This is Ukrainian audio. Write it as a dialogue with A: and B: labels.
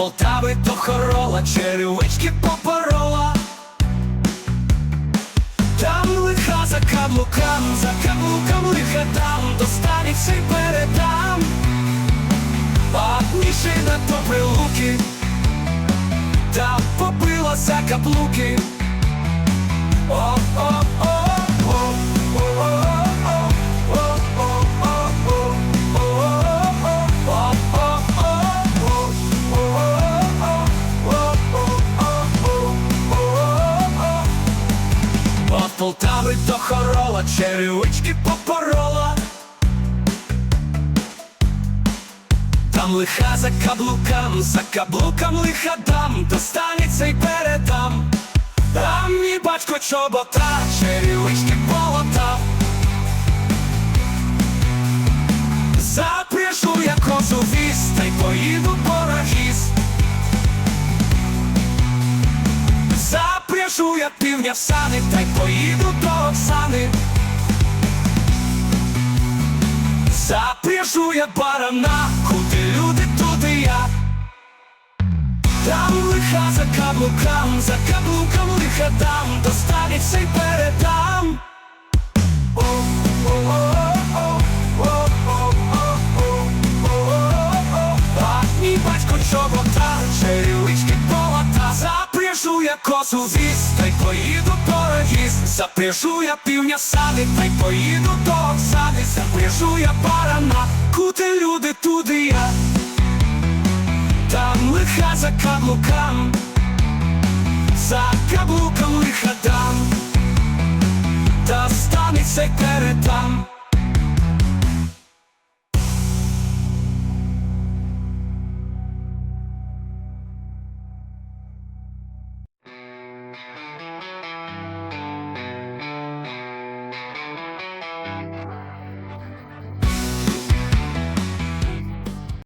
A: Полтави до хорола, черевички попорола. Там лиха за каблукам, за каблуком лиха там, до і передам, Патніше на то прилуки, та попила за каблуки. О-о Полтави до хорола, черевички попорола. Там лиха за каблукам, за каблукам лиха дам, достанеться й передам. Там мій батько чобота, черевички полота. Запряжу я козу віз, та й поїду порагіз. Запряжу я я в сани, та й поїду до Оксани. Запряжу я барана, куди люди туди я. Там лиха за каблукам, за каблукам лиха дам, достанеться й передам. О, о, о, о, о, о, го, о, о, пах, ні, батько, чого. я косу віз, та й поїду порогіз, запряжу я півня сани, та й поїду до Оксани, запряжу я барана, куди люди туди я, там лиха за каблукам, за каблукам лиха дам, та станеться передам.